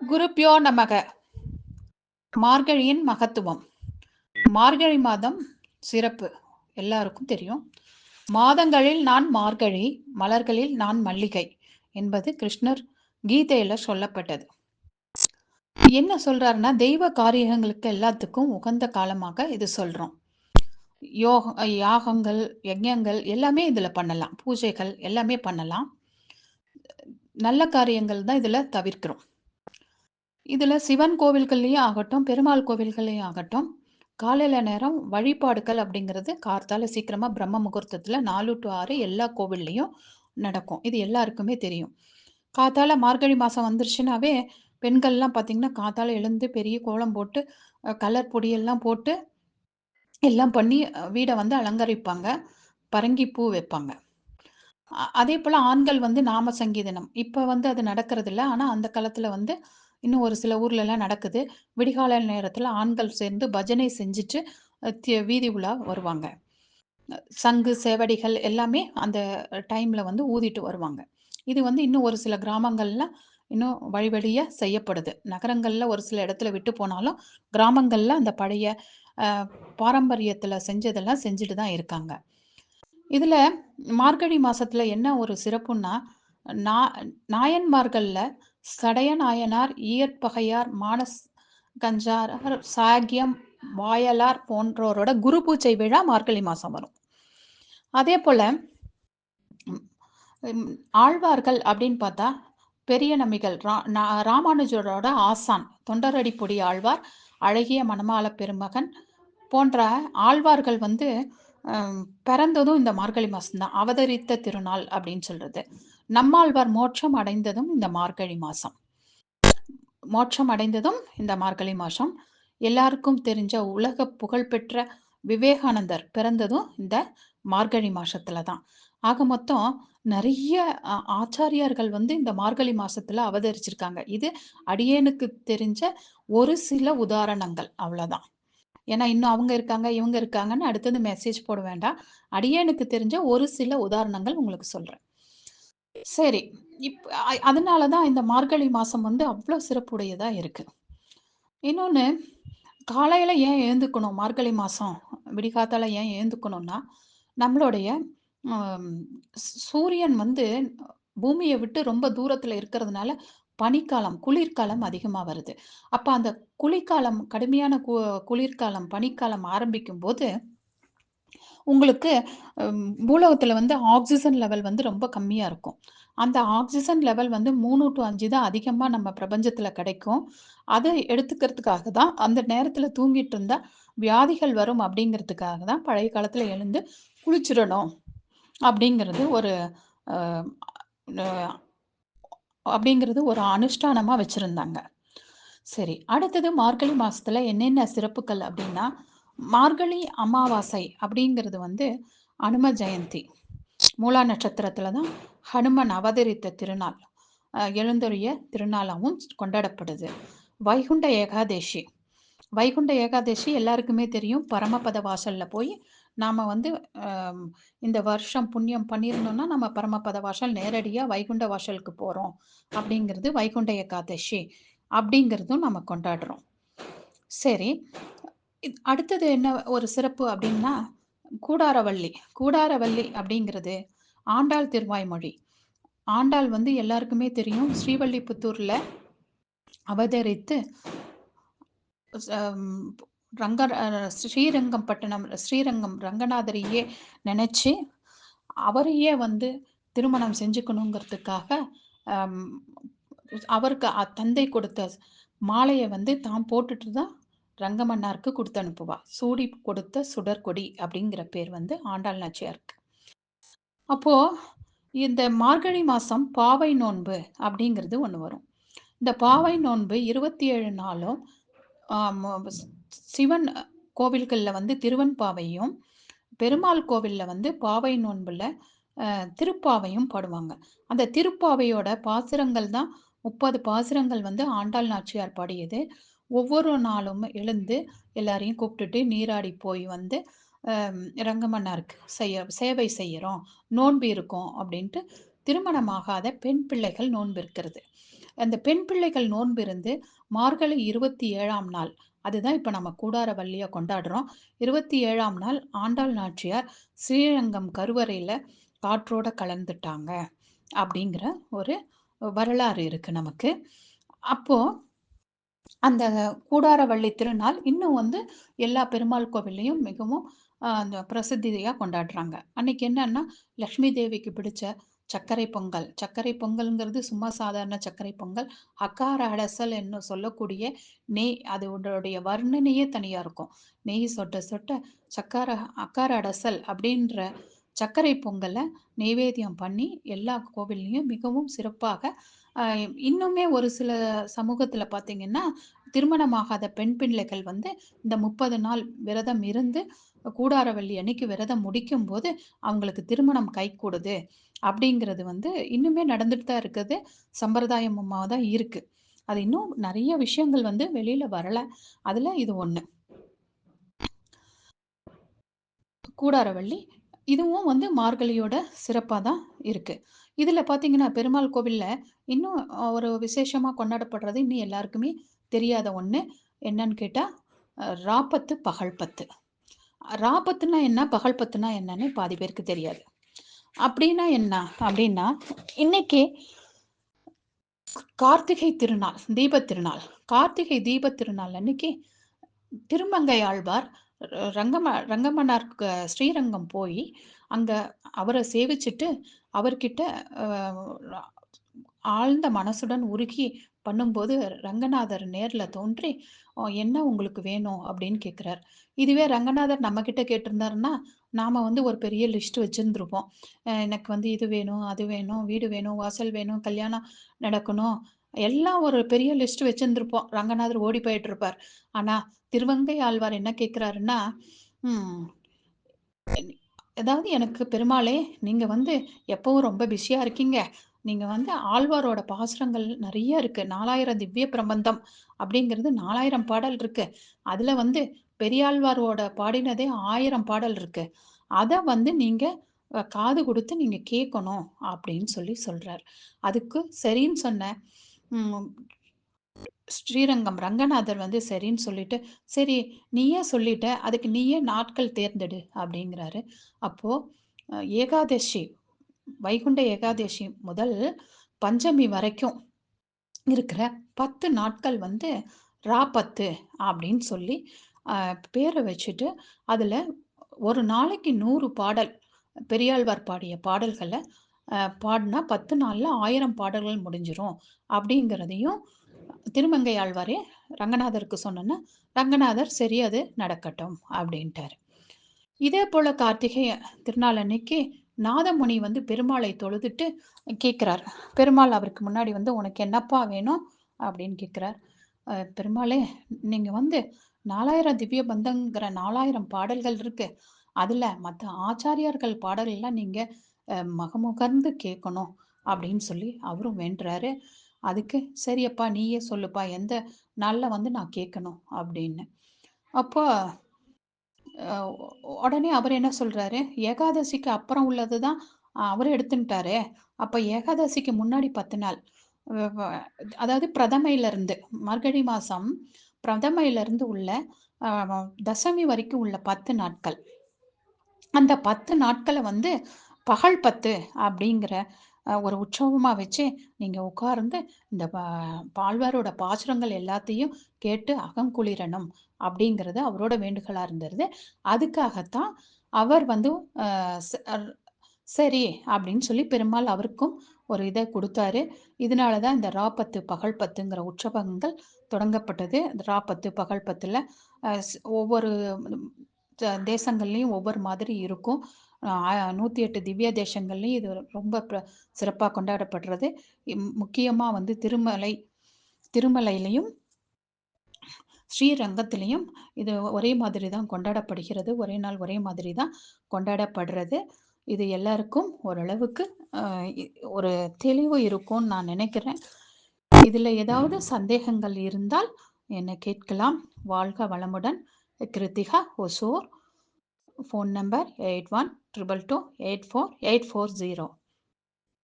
குருப்யோ நமக. மார்கழியின் மகத்துவம். மார்கழி மாதம் சிறப்பு. எல்லாருக்கும் தெரியும். மாதங்களில் நான் மார்கழி மலர்களில் நான் மல்லிகை என்பது கிருஷ்ணர் கீதையில சொல்லப்பட்டது. என்ன சொல்றாருன்னா தெய்வ காரியங்களுக்கு எல்லாத்துக்கும் உகந்த காலமாக இது சொல்றோம். யோக யாகங்கள் யஜ்யங்கள் எல்லாமே இதுல பண்ணலாம். பூஜைகள் எல்லாமே பண்ணலாம். நல்ல காரியங்கள் தான் இதுல தவிர்க்கிறோம். இதில் சிவன் கோவில்கள்லேயே ஆகட்டும் பெருமாள் கோவில்கள்லயும் ஆகட்டும் காலையில நேரம் வழிபாடுகள் அப்படிங்கிறது கார்த்தால சீக்கிரமா பிரம்ம முகூர்த்தத்தில் நாலு டு ஆறு எல்லா கோவில்லையும் நடக்கும். இது எல்லாருக்குமே தெரியும். காத்தால மார்கழி மாசம் வந்துருச்சுனாவே பெண்கள்லாம் பார்த்தீங்கன்னா காத்தால எழுந்து பெரிய கோலம் போட்டு கலர் பொடியெல்லாம் போட்டு எல்லாம் பண்ணி வீடை வந்து அலங்கரிப்பாங்க. பரங்கி பூ வைப்பாங்க. அதே போல் ஆண்கள் வந்து நாம சங்கீதனம். இப்போ வந்து அது நடக்கிறது இல்லை ஆனால் அந்த காலத்தில் வந்து இன்னும் ஒரு சில ஊர்லலாம் நடக்குது. விடிகால நேரத்தில் ஆண்கள் சேர்ந்து பஜனை செஞ்சுட்டு வீதி உலா வருவாங்க. சங்கு சேவடிகள் எல்லாமே அந்த டைமில் வந்து ஊதிட்டு வருவாங்க. இது வந்து இன்னும் ஒரு சில கிராமங்கள்லாம் இன்னும் வழி வழியாக செய்யப்படுது. நகரங்களில் ஒரு சில இடத்துல விட்டு போனாலும் கிராமங்களில் அந்த பழைய பாரம்பரியத்தில் செஞ்சதெல்லாம் செஞ்சுட்டு தான் இருக்காங்க. இதில் மார்கழி மாதத்தில் என்ன ஒரு சிறப்புன்னா நா நாயன்மார்களில் சடைய நாயனார் மானஸ் கஞ்சார் சாகியம் வாயலார் போன்றோரோட குரு பூஜை விழா மார்கழி மாதம் வரும். அதே போல் ஆழ்வார்கள் அப்படின்னு பார்த்தா பெரிய நம்பிகள் ரா ராமானுஜரோட ஆசான் தொண்டரடி பொடி ஆழ்வார் அழகிய மணமால பெருமகன் போன்ற ஆழ்வார்கள் வந்து பிறந்ததும் இந்த மார்கழி மாதம்தான் அவதரித்த திருநாள் அப்படின்னு சொல்றது. நம்மாழ்வார் மோட்சம் அடைந்ததும் இந்த மார்கழி மாசம். மோட்சம் அடைந்ததும் இந்த மார்கழி மாசம். எல்லாருக்கும் தெரிஞ்ச உலக புகழ்பெற்ற விவேகானந்தர் பிறந்ததும் இந்த மார்கழி மாசத்துல தான். ஆக மொத்தம் நிறைய ஆச்சாரியார்கள் வந்து இந்த மார்கழி மாசத்துல அவதரிச்சிருக்காங்க. இது அடியேனுக்கு தெரிஞ்ச ஒரு சில உதாரணங்கள் அவ்வளவுதான். ஏன்னா இன்னும் அவங்க இருக்காங்க இவங்க இருக்காங்கன்னு அடுத்தது மெசேஜ் போட வேண்டாம். அடியேனுக்கு தெரிஞ்ச ஒரு சில உதாரணங்கள் உங்களுக்கு சொல்றேன். சரி. இப் அதனாலதான் இந்த மார்கழி மாதம் வந்து அவ்வளோ சிறப்புடையதாக இருக்குது இன்னொன்று காலையில் ஏன் ஏந்துக்கணும் மார்கழி மாதம் விடிகாத்தால ஏன் ஏந்துக்கணும்னா நம்மளுடைய சூரியன் வந்து பூமியை விட்டு ரொம்ப தூரத்தில் இருக்கிறதுனால பனிக்காலம் குளிர்காலம் அதிகமாக வருது. அப்போ அந்த குளிர்காலம் கடுமையான கு குளிர்காலம் பனிக்காலம் ஆரம்பிக்கும் போது உங்களுக்கு பூலோகத்தில் வந்து ஆக்சிஜன் லெவல் வந்து ரொம்ப கம்மியாக இருக்கும். அந்த ஆக்சிஜன் லெவல் வந்து மூணு டு அஞ்சு தான் அதிகமாக நம்ம பிரபஞ்சத்தில் கிடைக்கும். அதை எடுத்துக்கிறதுக்காக தான் அந்த நேரத்தில் தூங்கிட்டு இருந்தால் வியாதிகள் வரும் அப்படிங்கிறதுக்காக தான் பழைய காலத்தில் எழுந்து குளிச்சிடணும் அப்படிங்கிறது ஒரு அப்படிங்கிறது ஒரு அனுஷ்டானமாக வச்சுருந்தாங்க. சரி அடுத்தது மார்கழி மாதத்தில் என்னென்ன சிறப்புகள் அப்படின்னா மார்கழி அமாவாசை அப்படிங்கிறது வந்து அனும ஜெயந்தி. மூலா நட்சத்திரத்தில் தான் ஹனுமன் அவதரித்த திருநாள். எழுந்தொழிய திருநாளாகவும் கொண்டாடப்படுது. வைகுண்ட ஏகாதேசி. வைகுண்ட ஏகாதசி எல்லாருக்குமே தெரியும். பரமபத வாசல்ல போய் நாம் வந்து இந்த வருஷம் புண்ணியம் பண்ணியிருந்தோம்னா நம்ம பரமபத வாசல் நேரடியாக வைகுண்ட வாசலுக்கு போகிறோம் அப்படிங்கிறது வைகுண்ட ஏகாதசி அப்படிங்கிறதும் நம்ம கொண்டாடுறோம். சரி அடுத்தது என்ன ஒரு சிறப்பு அப்படின்னா கூடாரவள்ளி. கூடாரவள்ளி அப்படிங்கிறது ஆண்டாள் திருவாய்மொழி ஆண்டாள் வந்து எல்லாருக்குமே தெரியும். ஸ்ரீவல்லிபுத்தூர்ல அவதரித்து ரங்க ஸ்ரீரங்கம் பட்டணம் ஸ்ரீரங்கம் ரங்கநாதரையே நினச்சி அவரையே வந்து திருமணம் செஞ்சுக்கணுங்கிறதுக்காக அவருக்கு தந்தை கொடுத்த மாலையை வந்து தான் போட்டுட்டு தான் ரங்கமன்னாருக்கு கொடுத்து அனுப்புவா சூடி கொடுத்த சுடற்கொடி அப்படிங்கிற பேர் வந்து ஆண்டாள் நாச்சியாருக்கு. அப்போ இந்த மார்கழி மாசம் பாவை நோன்பு அப்படிங்கிறது ஒன்று வரும். இந்த பாவை நோன்பு இருபத்தி ஏழு நாளும் சிவன் கோவில்களில் வந்து திருவன்பாவையும் பெருமாள் கோவிலில் வந்து பாவை நோன்புல திருப்பாவையும் பாடுவாங்க. அந்த திருப்பாவையோட பாசுரங்கள் தான் முப்பது பாசுரங்கள் வந்து ஆண்டாள் நாச்சியார் பாடியது. ஒவ்வொரு நாளும் எழுந்து எல்லாரையும் கூப்பிட்டுட்டு நீராடி போய் வந்து ரங்கமன்னாருக்கு செய்ய சேவை செய்கிறோம் நோன்பு இருக்கோம் அப்படின்ட்டு திருமணமாகாத பெண் பிள்ளைகள் நோன்பு இருக்கிறது. அந்த பெண் பிள்ளைகள் நோன்பிருந்து மார்கழி இருபத்தி ஏழாம் நாள் அதுதான் இப்போ நம்ம கூடார வள்ளியை கொண்டாடுறோம். இருபத்தி ஏழாம் நாள் ஆண்டாள் நாச்சியார் ஸ்ரீரங்கம் கருவறையில் காற்றோட கலந்துட்டாங்க அப்படிங்கிற ஒரு வரலாறு இருக்குது நமக்கு. அப்போது அந்த கூடாரவள்ளி திருநாள் இன்னும் வந்து எல்லா பெருமாள் கோவில்லையும் மிகவும் அந்த பிரசித்தியாக கொண்டாடுறாங்க. அன்னைக்கு என்னன்னா லக்ஷ்மி தேவிக்கு பிடிச்ச சர்க்கரை பொங்கல். சர்க்கரை பொங்கல்ங்கிறது சும்மா சாதாரண சர்க்கரை பொங்கல். அக்கார அடசல் என்னும் சொல்லக்கூடிய நெய் அதோடைய வர்ணனையே தனியாக இருக்கும். நெய் சொட்ட சொட்ட சக்கார அக்கார அடசல் அப்படின்ற சர்க்கரை பொங்கலை நெய்வேத்தியம் பண்ணி எல்லா கோவில்லையும் மிகவும் சிறப்பாக இன்னுமே ஒரு சில சமூகத்தில் பார்த்தீங்கன்னா திருமணமாகாத பெண் பிள்ளைகள் வந்து இந்த முப்பது நாள் விரதம் இருந்து கூடாரவள்ளி அன்னைக்கு விரதம் முடிக்கும் போது அவங்களுக்கு திருமணம் கை கூடுது அப்படிங்கிறது வந்து இன்னுமே நடந்துட்டு தான் இருக்குது. சம்பிரதாயமாக தான் இருக்கு. அது இன்னும் நிறைய விஷயங்கள் வந்து வெளியில வரல. அதுல இது ஒண்ணு. கூடாரவள்ளி இதுவும் வந்து மார்கழியோட சிறப்பாக தான் இருக்குது இதுல பாத்தீங்கன்னா பெருமாள் கோவில்ல இன்னும் ஒரு விசேஷமா கொண்டாடப்படுறது இன்னும் எல்லாருக்குமே தெரியாத ஒண்ணு. என்னன்னு கேட்டா ராப்பத்து பகல் பத்து. ராபத்துனா என்ன பகல் பத்துனா என்னன்னு பாதி பேருக்கு தெரியாது. அப்படின்னா என்ன? அப்படின்னா இன்னைக்கு கார்த்திகை திருநாள் தீப திருநாள். கார்த்திகை தீப திருநாள் அன்னைக்கு திருமங்கை ஆழ்வார் ரங்கம ரங்கமன்னார் ஸ்ரீரங்கம் போய் அங்கே அவரை சேவிச்சுட்டு அவர்கிட்ட ஆழ்ந்த மனசுடன் உருகி பண்ணும்போது ரங்கநாதர் நேரில் தோன்றி என்ன உங்களுக்கு வேணும்? அப்படின்னு கேட்குறார் இதுவே ரங்கநாதர் நம்ம கிட்ட கேட்டிருந்தாருன்னா நாம வந்து ஒரு பெரிய லிஸ்ட் வச்சிருந்துருப்போம். எனக்கு வந்து இது வேணும் அது வேணும் வீடு வேணும் வாசல் வேணும் கல்யாணம் நடக்கணும். எல்லாம் ஒரு பெரிய லிஸ்ட் வச்சிருந்துருப்போம். ரங்கநாதர் ஓடி போயிட்டு இருப்பார் ஆனா திருவங்கை ஆழ்வார் என்ன கேட்கிறாருன்னா ஏதாவது அதாவது எனக்கு பெருமாளே நீங்க வந்து எப்பவும் ரொம்ப பிஸியா இருக்கீங்க. நீங்க வந்து ஆழ்வாரோட பாசுரங்கள் நிறைய இருக்கு. நாலாயிரம் திவ்ய பிரபந்தம் அப்படிங்கிறது நாலாயிரம் பாடல் இருக்கு. அதுல வந்து பெரியாழ்வாரோட பாடினதே ஆயிரம் பாடல் இருக்கு. அதை வந்து நீங்க காது கொடுத்து நீங்க கேட்கணும் அப்படின்னு சொல்லி சொல்றார். அதுக்கு சரின்னு சொன்ன ஸ்ரீரங்கம் ரங்கநாதர் வந்து சரின்னு சொல்லிட்டு சரி நீயே சொல்லிட்ட அதுக்கு நீயே நாட்கள் தேர்ந்தெடு அப்படிங்கிறாரு. அப்போ ஏகாதசி வைகுண்ட ஏகாதசி முதல் பஞ்சமி வரைக்கும் இருக்கிற பத்து நாட்கள் வந்து ராபத்து அப்படின்னு சொல்லி பேரை வச்சுட்டு அதில் ஒரு நாளைக்கு நூறு பாடல் பெரியாழ்வார் பாடிய பாடல்களை பாடினா பத்து நாளில் ஆயிரம் பாடல்கள் முடிஞ்சிரும் அப்படிங்கிறதையும் திருமங்கை ஆழ்வாரே ரங்கநாதருக்கு சொன்னோன்னா ரங்கநாதர் சரி அது நடக்கட்டும் அப்படின்ட்டார். இதே போல கார்த்திகை திருநாள் அன்னைக்கு நாதமுனி வந்து பெருமாளை தொழுதுட்டு கேட்குறார் பெருமாள் அவருக்கு முன்னாடி வந்து உனக்கு என்னப்பா வேணும்? அப்படின்னு கேட்குறார் பெருமாளே நீங்க வந்து நாலாயிரம் திவ்ய பந்தங்கிற நாலாயிரம் பாடல்கள் இருக்கு. அதுல மற்ற ஆச்சாரியார்கள் பாடல்கள்லாம் நீங்க மகமுகர்ந்து கேட்கணும் அப்படின்னு சொல்லி அவரும் வேண்டுறாரு. அதுக்கு சரியப்பா நீயே சொல்லுப்பா எந்த நாளில் வந்து நான் கேட்கணும்? அப்படின்னு. அப்போ உடனே அவர் என்ன சொல்கிறாரு ஏகாதசிக்கு அப்புறம் உள்ளது தான் அவர் எடுத்துட்டாரு அப்போ ஏகாதசிக்கு முன்னாடி பத்து நாள். அதாவது பிரதமையில இருந்து மார்கழி மாதம் பிரதமையில இருந்து உள்ள தசமி வரைக்கும் உள்ள பத்து நாட்கள். அந்த பத்து நாட்களை வந்து பகல் பத்து அப்படிங்கிற ஒரு உற்சவமாக வச்சு நீங்கள் உட்கார்ந்து இந்த பால்வாரோட பாசுரங்கள் எல்லாத்தையும் கேட்டு அகங்குளிரணும் அப்படிங்கிறது அவரோட வேண்டுகோளாக இருந்தது. அதுக்காகத்தான் அவர் வந்து சரி அப்படின்னு சொல்லி பெருமாள் அவருக்கும் ஒரு இதை கொடுத்தாரு. இதனால தான் இந்த ராப்பத்து பகல் பத்துங்கிற உற்சவங்கள் தொடங்கப்பட்டது. ராப்பத்து பகல் பத்தில் ஒவ்வொரு தேசங்கள்லையும் ஒவ்வொரு மாதிரி இருக்கும். நூற்றி எட்டு திவ்ய தேசங்கள்லையும் இது ரொம்ப சிறப்பாக கொண்டாடப்படுறது. முக்கியமாக வந்து திருமலை திருமலையிலையும் ஸ்ரீரங்கத்திலையும் இது ஒரே மாதிரி தான் கொண்டாடப்படுகிறது. ஒரே நாள் ஒரே மாதிரி தான் கொண்டாடப்படுறது. இது எல்லாருக்கும் ஓரளவுக்கு ஒரு தெளிவு இருக்கும்னு நான் நினைக்கிறேன். இதில் ஏதாவது சந்தேகங்கள் இருந்தால் என்னை கேட்கலாம். வாழ்க வளமுடன். Kiruthika Hosur. phone number eight 8122284840.